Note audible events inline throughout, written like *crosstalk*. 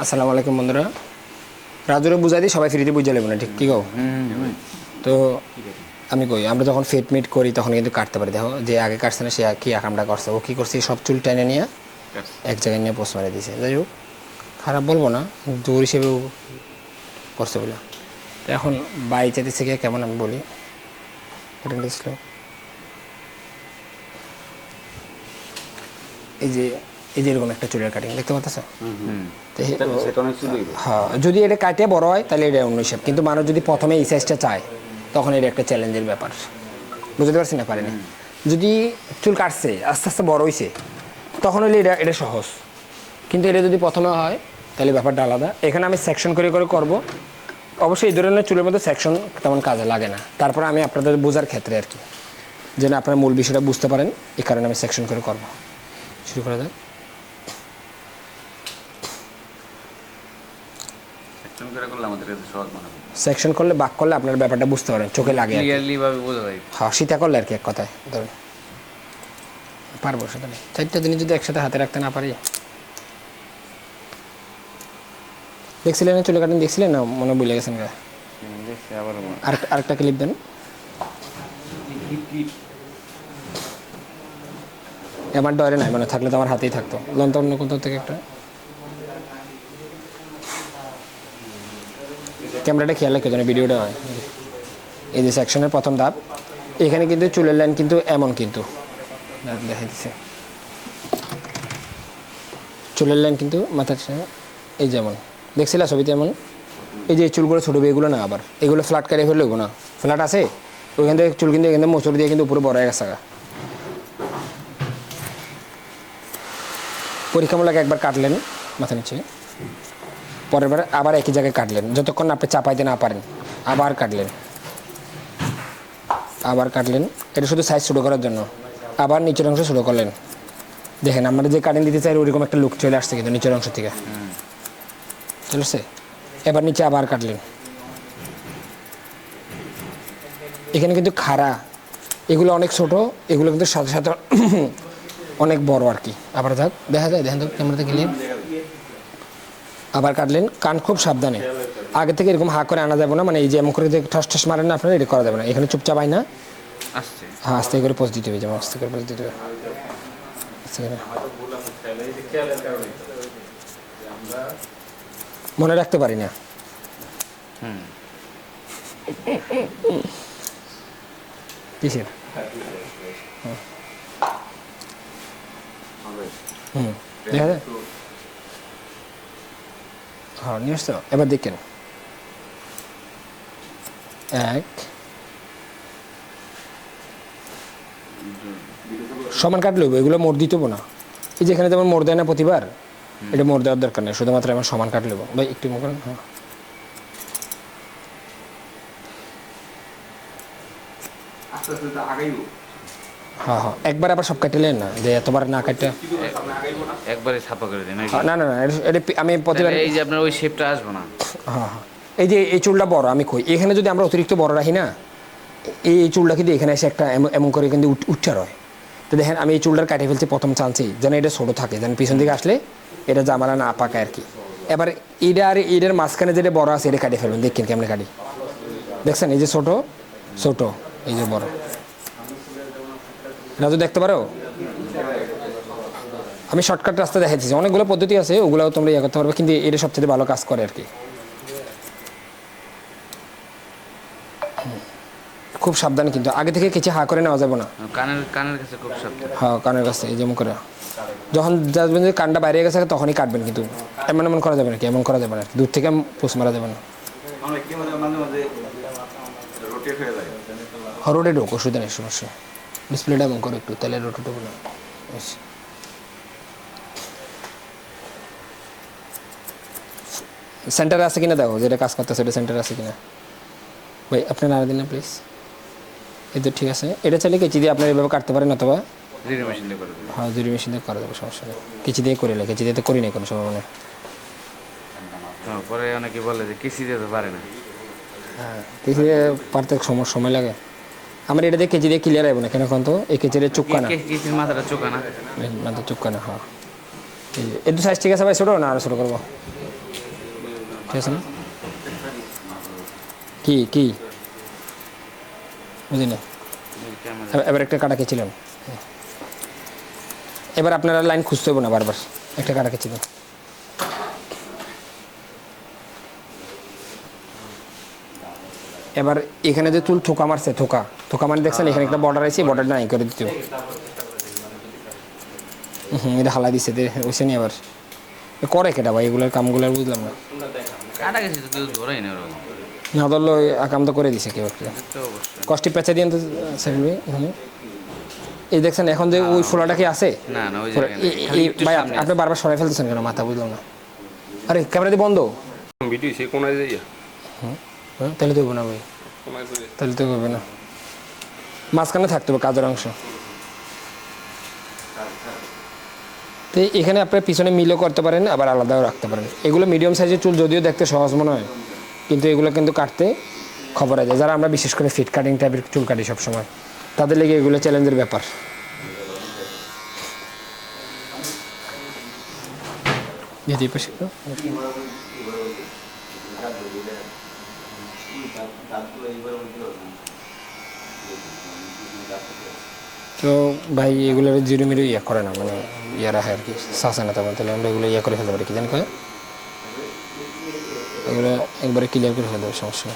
আসসালামু আলাইকুম বন্ধুরা। রাজুরে বুঝাই দিই সবাই ফ্রিতে বুঝে নেব না ঠিক কি কও তো আমি কই আমরা যখন ফেট মিট করি তখন কিন্তু কাটতে পারি। দেখো যে আগে কাটছে না সে কি আকামটা করছে? ও কি করছে? সব চুল টেনে নিয়ে এক জায়গায় নিয়ে পোস্ট মারে দিয়েছে যাই হোক খারাপ বলব না জোর হিসেবেও করছে বলে। এখন বাই চাইতেছে গিয়ে কেমন আমি বলি? এই যে এই যে এরকম একটা চুলের কাটিং দেখতে পাচ্ছ তো হে- সেটা অনেক চুলই হ্যাঁ যদি এটা কাটে বড় হয় তাহলে এটা অন্য হিসাব কিন্তু মানুষ যদি প্রথমে এই সাইজটা চায় তখন এটা একটা চ্যালেঞ্জের ব্যাপার। বুঝতে পারছি না পারেনি? যদি চুল কাটছে আস্তে আস্তে বড় হয়েছে তখন হলে এটা এটা সহজ। কিন্তু এটা যদি প্রথমে হয় তাহলে ব্যাপারটা আলাদা। এখানে আমি সেকশন করে করে করব। অবশ্যই এই ধরনের চুলের মধ্যে সেকশন তেমন কাজে লাগে না। তারপরে আমি আপনাদের বোঝার ক্ষেত্রে আর কি। যেন আপনার মূল বিষয়টা বুঝতে পারেন এই কারণে আমি সেকশন করে করব। শুরু করা যাক। করে করলে আমাদের কাছে সহজ মনে হয়। সেকশন করলে বাক করলে আপনার ব্যাপারটা বুঝতে পারেন চোখে লাগে ক্লিয়ারলি ভাবে বোঝা যায়। হ্যাঁ সীতা করলে আর কি এক কথায় ধরুন। পারব সেটা নেই চারটা দিন যদি একসাথে হাতে রাখতে না পারি। দেখছিলেন না চুলে কাটিং দেখছিলেন না? মনে ভুলে গেছেন গা। দেখছি আবার আর আরেকটা ক্লিপ দেন। আমার ডরে নাই মানে থাকলে তো আমার হাতেই থাকতো। লন্ত অন্য কোথাও থেকে একটা। ক্যামেরাটা খেয়াল রাখে যেন ভিডিওটা হয়। এই যে সেকশনের প্রথম ধাপ, এখানে কিন্তু চুলের লাইন কিন্তু এমন কিন্তু। দেখা দিচ্ছে চুলের লাইন কিন্তু মাথার এই যেমন দেখছিলা ছবিতে এমন? এই যে চুলগুলো ছোটো এগুলো না আবার, এগুলো ফ্ল্যাট কাটিয়ে ফেললে না। ফ্ল্যাট আছে, ওইখান থেকে চুল কিন্তু এখান থেকে দিয়ে কিন্তু উপরে বড় গেছে। পরীক্ষামূলক একবার কাটলেন মাথা নিচে। পরের বার আবার একই জায়গায় কাটলেন। যতক্ষণ আপনি চাপাইতে না পারেন, আবার কাটলেন। আবার কাটলেন। এটা শুধু সাইজ ছোটো করার জন্য। আবার নিচের অংশ ছোটো করলেন। দেখেন, আমরা যে কাটিং দিতে চাই, ওইরকম একটা লুক চলে আসছে কিন্তু নিচের অংশ থেকে। চলে আসছে এবার নিচে আবার কাটলেন। এখানে কিন্তু খাড়া। এগুলো অনেক ছোট, এগুলো কিন্তু সাথে সাথে *clears throat* অনেক বড় আর কি। আবার থাক দেখা যায়, দেখেন তো ক্যামেরাতে গেলে আবার কাটলেন কান খুব সাবধানে। আগে থেকে এরকম হা করে আনা যাবে না মানে এই যে এমন করে ঠাস ঠাস মারেন না আপনারা এটা করা যাবে না। এখানে চুপচাপ হয় না। হ্যাঁ আস্তে করে পোজ দিতে হবে যেমন আস্তে করে পোজ দিতে হবে মনে রাখতে পারি না। কিসের? হুম। দেখা যায় হ্যাঁ নিয়ে এবার দেখেন এক। সমান কাটলে হবে, এগুলো মোড় দিতে না। এই যেখানে যেমন মোড় দেয় না প্রতিবার এটা মোড় দেওয়ার দরকার নেই শুধুমাত্র আমার সমান কাটলে হব। ভাই একটু মুখ করেন হ্যাঁ। আস্তে আস্তে আগাইব। হ্যাঁ হ্যাঁ। একবার আবার সব কাটিলেন না? যে এতবার না কাটতে একবারে ছাপা করে দিন হ্যাঁ, না না না এটা- আমি প্রতিবার এই যে আপনার ওই শেপটা আসবে না। হ্যাঁ হ্যাঁ। এই যে এই চুলটা বড় আমি কই এখানে যদি আমরা অতিরিক্ত বড় রাখি না এই চুলটা কিন্তু এখানে এসে একটা এমন- করে কিন্তু উচ্চার হয়। তো দেখেন আমি এই চুলটা কাটিয়ে ফেলছি প্রথম চান্সেই যেন এটা ছোটো থাকে যেন পিছন দিকে আসলে এটা জামালা না পাকায় আর কি। এবার এটা আর এটার মাঝখানে যেটা বড় আছে এটা কাটিয়ে ফেলবেন দেখেন কেমনে কাটি। দেখছেন এই যে ছোট ছোট এই যে বড়। রাজু দেখতে পারো? আমি শর্টকাট রাস্তা দেখাচ্ছি অনেকগুলো পদ্ধতি আছে ওগুলোও তোমরা ইয়ে করতে পারবে কিন্তু এটা সবচেয়ে ভালো কাজ করে আর কি খুব সাবধানে কিন্তু আগে থেকে কিছু হা করে নেওয়া যাবে না। কানের কানের কাছে খুব সাবধান। হ্যাঁ কানের কাছে এই যেমন করে। যখন যাবেন যে কানটা বাইরে গেছে তখনই কাটবেন কিন্তু। এমন এমন করা যাবে না কি এমন করা যাবে না। দূর থেকে পুষ মারা যাবে না। রোটেট হয়ে যায়। হরোডে ঢোক অসুবিধা নেই সমস্যা ডিসপ্লেটা এমন করো একটু তাহলে রোটো টোবো না। সেন্টারে আছে কিনা দেখো যেটা কাজ করতেছে এটা সেন্টারে আছে কিনা। ভাই আপনি নাড়া দিন না প্লিজ এই তো ঠিক আছে। এটা চাইলে কেচি দিয়ে আপনার এভাবে কাটতে পারেন অথবা দিয়ে হ্যাঁ জুরি মেশিন দিয়ে করা যাবে সমস্যা নেই। কেচি দিয়ে করে নেই কেচি দিয়ে তো করি নাই কোনো সময় মনে হ্যাঁ, পরে অনেকে বলে যে কিসি দিতে পারে না। হ্যাঁ কেচি দিয়ে পারতে সময় সময় লাগে। আমার এটা দিয়ে কেচি দিয়ে ক্লিয়ার আইব না কেন এখন তো? এই কেচিরে চুক্কা না। কি- কিসির মাথাটা না। মাথা চুক্কা না হ্যাঁ। এই এর সাইজ ঠিক আছে ভাই ছোটো না আরও ছোটো করব? ঠিক আছে না? কি কি? বুঝি না এবার একটা কাটা কেছিলাম এবার আপনারা লাইন খুঁজতে হবে না বারবার। একটা কাটা কেছিলাম এবার এখানে যে চুল থোকা মারছে থোকা মানে দেখছেন এখানে একটা বর্ডার আছে বর্ডারটা নাই করে দিতে হুম এটা হালাই দিছে দে ওইসে নি আবার। এ করে কেটা ভাই এগুলোর কামগুলো বুঝলাম না। কাটা গেছে তো ধরেই না ধরলো কাম তো করে দিছে কেউ একটা। তো কষ্টি পেঁচা দিয়ে তো এই দেখছেন এখন যে ওই ফোলাটা কি আছে? ভাই আপনি বারবার সরাই ফেলতেছেন কেন? মাথা বুঝলাম না। আরে ক্যামেরা দিয়ে বন্ধ। ভিডিও সে কোনায় হ্যাঁ তাহলে তো হবে না ভাই। তাহলে তো হবে না। মাঝখানে থাকতে হবে কাজের অংশ। তো এখানে আপনার পিছনে মিলও করতে পারেন, আবার আলাদাও রাখতে পারেন। এগুলো মিডিয়াম সাইজের চুল যদিও দেখতে সহজ মনে হয়, কিন্তু এগুলো কিন্তু কাটতে খবর আছে। যারা আমরা বিশেষ করে ফিট কাটিং টাইপের চুল কাটি সবসময়, তাদের লেগে এগুলো চ্যালেঞ্জের ব্যাপার। তো ভাই এগুলো জিরো মিরো ইয়ে করে না মানে ইয়ে রাখে আর কি? শাসে না তেমন, তাহলে আমরা এগুলো ইয়ে করে ফেলতে পারি কি? জানি কয় এগুলো একবারে ক্লিয়ার করে ফেলতে হবে সমস্যা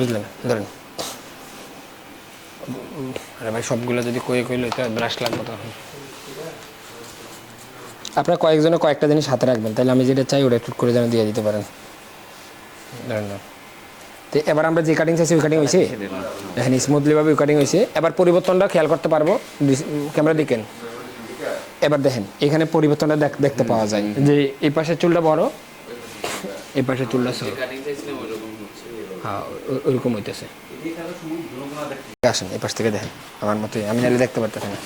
বুঝলেন, ধরেন। আরে ভাই, সবগুলো যদি কয়ে কইলে তো ব্রাশ লাগবে তখন আপনার কয়েকজনে কয়েকটা জিনিস হাতে রাখবেন, তাহলে আমি যেটা চাই, ওটা একটু করে যেন দিয়ে দিতে পারেন। ধরেন না। তো এবার আমরা যে কাটিং চাইছি ওই কাটিং হয়েছে দেখেন স্মুথলিভাবে কাটিং হয়েছে এবার পরিবর্তনটা খেয়াল করতে পারব। ক্যামেরা দেখেন এবার দেখেন এখানে পরিবর্তনটা দেখতে পাওয়া যায়। যে এই পাশের চুলটা বড় এই পাশের চুলটা ছোট। হ্যাঁ ও- ওরকম হইতেছে। আসেন এই পাশ থেকে দেখেন। আমার মতোই। আমি নাহলে দেখতে পারতেছি না।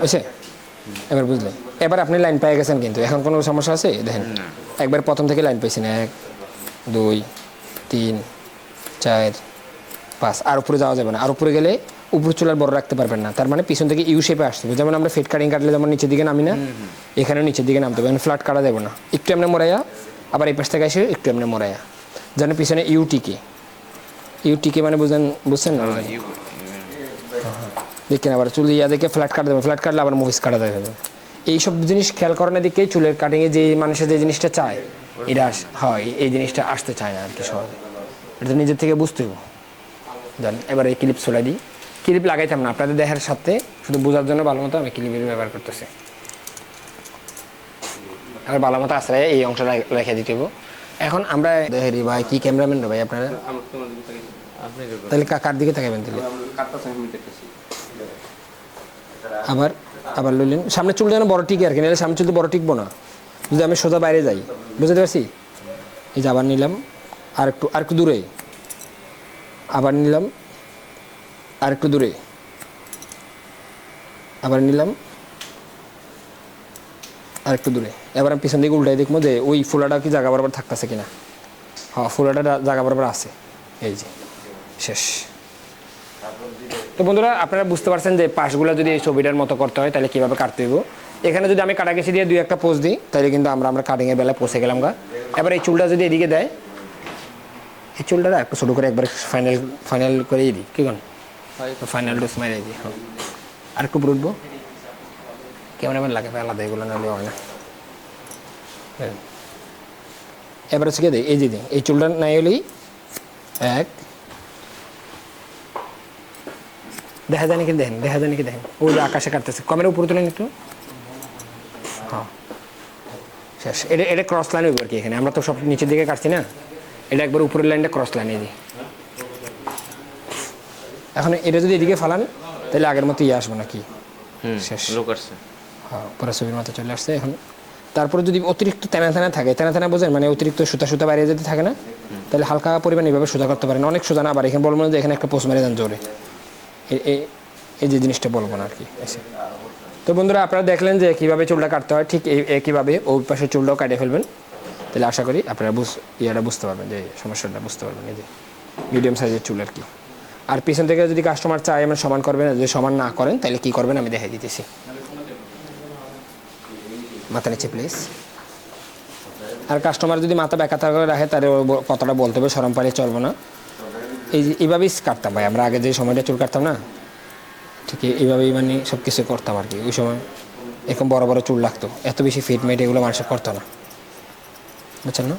হয়েছে এবার বুঝলেন এবার আপনি লাইন পেয়ে গেছেন কিন্তু এখন কোনো সমস্যা আছে? দেখেন একবার প্রথম থেকে লাইন পেয়েছেন এক দুই তিন চার পাঁচ আর উপরে যাওয়া যাবে না। আর উপরে গেলে উপর চুলার বড় রাখতে পারবেন না। তার মানে পিছন থেকে ইউ শেপে আসতে হবে। যেমন আমরা ফেট কাটিং কাটলে যেমন নিচের দিকে নামি না এখানেও নিচের দিকে নামতে হবে। ফ্ল্যাট কাটা যাবে না। একটু এমনি মরাইয়া আবার এই পাশ থেকে এসে একটু এমনি মরাইয়া। যেন পিছনে ইউ টিকে। ইউ টিকে মানে বুঝেন বুঝছেন না? বুঝেন? দেখেন আবার চুল ইয়া দেখে ফ্ল্যাট কাটা দেবে ফ্ল্যাট কাটলে আবার মুভিস কাটা দেবে। এইসব জিনিস খেয়াল করানোর দিকে চুলের কাটিংয়ে যে মানুষের যে জিনিসটা চায় এটা হয় এই জিনিসটা আসতে চায় না আর কি সহজে। এটা তো নিজের থেকে বুঝতে হবে। জান এবার এই ক্লিপ চলে দিই। ক্লিপ লাগাইতাম না আপনাদের দেহের সাথে শুধু বোঝার জন্য ভালো মতো আমি ক্লিপের ব্যবহার করতেছি। আর ভালো মতো আশ্রয় এই অংশটা রেখে দিতে হবে এখন আমরা দেহেরি ভাই কি ক্যামেরাম্যান ভাই আপনারা? তাহলে কার দিকে তাকাবেন তাহলে? আবার আবার লইলেন সামনে চুল যেন বড় টিকে আর কি, নাহলে সামনে চুল তো বড় টিকবো না। যদি আমি সোজা বাইরে যাই, বুঝতে পারছি? এই যে আবার নিলাম, আর একটু আর একটু দূরে। আবার নিলাম, আর একটু দূরে। আবার নিলাম, আর একটু দূরে। এবার আমি পিছন দিকে উল্টাই দেখব যে ওই ফুলাটা কি জায়গা বরাবর থাকতেছে কিনা। হ্যাঁ ফুলাটা জায়গা বরাবর আছে। এই যে, শেষ। তো বন্ধুরা, আপনারা বুঝতে পারছেন যে পাশগুলো যদি এই ছবিটার মতো করতে হয়, তাহলে কীভাবে কাটতে হইব? এখানে যদি আমি কাটাকেছি দিয়ে দুই একটা পোজ দিই, তাহলে কিন্তু আমরা আমরা কাটিংয়ের বেলায় পৌঁছে গেলাম গা। এবার এই চুলটা যদি এদিকে দেয়, এই চুলটা একটু ছোটো করে একবার ফাইনাল ফাইনাল করেই দিই। কি কোন? ফাইনাল ডোজ মারিয়ে দিই হ্যাঁ। আর একটু উঠবো। ক্যামেরাম্যান লাগে, আলাদা এগুলো নাহলে হয় না। হ্যাঁ। এবার হচ্ছে দিই এই যে, এই চুলটা নাই হলেই এক দেখা যায় নাকি দেখেন দেখা যায় নাকি দেখেন। ওই যে আকাশে কাটতেছে। কমের উপরে তোলেন একটু। হ্যাঁ। শেষ। এটা এটা ক্রস লাইন হইব আর কি এখানে। আমরা তো সব নিচের দিকে কাটছি না। এটা একবার উপরের লাইনটা ক্রস লাইনে দিই। এখন এটা যদি এদিকে ফালান তাহলে আগের মতো ইয়ে আসব নাকি? শেষ। হ্যাঁ পরে ছবির মতো চলে আসছে এখন। তারপরে যদি অতিরিক্ত তেনা তেনা থাকে তেনা তেনা বোঝেন? মানে অতিরিক্ত সুতা সুতা বাইরে যদি থাকে না তাহলে হালকা পরিমাণে এইভাবে সোজা করতে পারেন। অনেক সোজা না আবার এখানে বলব না যে এখানে একটা পোস্ট মেরে দেন জোরে। এই যে জিনিসটা বলব না আর কি তো বন্ধুরা, আপনারা দেখলেন যে কীভাবে চুলটা কাটতে হয়, ঠিক এই একইভাবে ওই পাশে চুলটাও কাটে ফেলবেন। তাহলে আশা করি আপনারা বুঝ, ইয়াটা বুঝতে পারবেন যে সমস্যাটা, বুঝতে পারবেন এই যে মিডিয়াম সাইজের চুল আর কি। আর পিছন থেকে যদি কাস্টমার চায় আমরা সমান করবেন যদি সমান না করেন, তাহলে কি করবেন আমি দেখাই দিতেছি। মাথা নিচে প্লিজ আর কাস্টমার যদি মাথা ব্যাকাতা করে রাখে, তাহলে কথাটা বলতে হবে সরম পালিয়ে চলবো না। এই এইভাবেই কাটতাম ভাই, আমরা আগে যে সময়টা চুল কাটতাম না, ঠিক এইভাবেই মানে সব কিছু করতাম আর কি। ওই সময় এরকম বড় বড় চুল লাগতো। এত বেশি ফিট মেট এগুলো মানুষের করতো না। বুঝছেন না?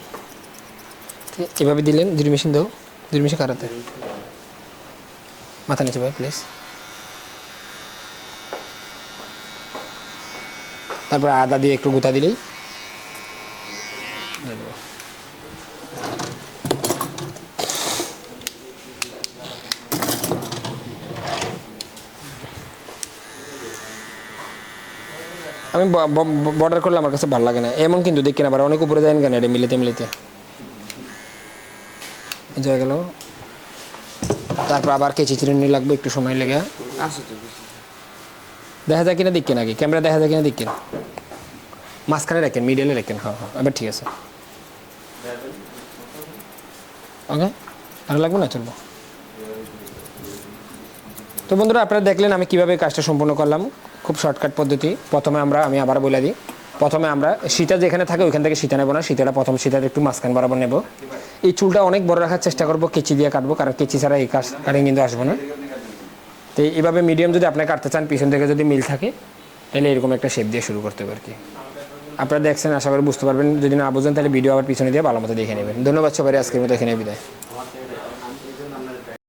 এভাবে দিলেন দুই মেশিন দাও। দুই মেশিন কাটাতে। মাথা নিচে ভাই প্লিজ তারপর আদা দিয়ে একটু গুঁতা দিলেই। আমি বর্ডার করলে আমার কাছে ভালো লাগে না। এমন কিন্তু দেখি না আবার অনেক উপরে যায় কেন এটা মিলিতে মিলিতে হয়ে গেল। তারপর আবার কেচি চিরুনি লাগবে একটু সময় লেগে। দেখা যায় কিনা দেখেন আগে ক্যামেরা দেখা যায় কিনা দেখেন। মাঝখানে রাখেন মিডিয়ালে রাখেন হ্যাঁ হ্যাঁ এবার ঠিক আছে। ওকে ভালো লাগবে না? চলবো। তো বন্ধুরা আপনারা দেখলেন আমি কীভাবে কাজটা সম্পূর্ণ করলাম। খুব শর্টকাট পদ্ধতি। প্রথমে আমরা, আমি আবার বলে দিই। প্রথমে আমরা সীতা যেখানে থাকে, ওইখান থেকে সীতা নেব না। সীতাটা প্রথম, সীতার একটু মাঝখান বরাবর নেব। এই চুলটা অনেক বড় রাখার চেষ্টা করব, কেচি দিয়ে কাটবো, কারণ কেচি ছাড়া এই কাজ, কাটিং কিন্তু আসব না। তো এইভাবে মিডিয়াম যদি আপনি কাটতে চান, পিছন থেকে যদি মিল থাকে, তাহলে এরকম একটা শেপ দিয়ে শুরু করতে হবে আর কি। আপনারা দেখছেন, আশা করি বুঝতে পারবেন। যদি না বুঝেন, তাহলে ভিডিও আবার পিছনে দিয়ে ভালো মতো দেখে নেবেন। ধন্যবাদ সবাই আজকের মতো এখানে বিদায়।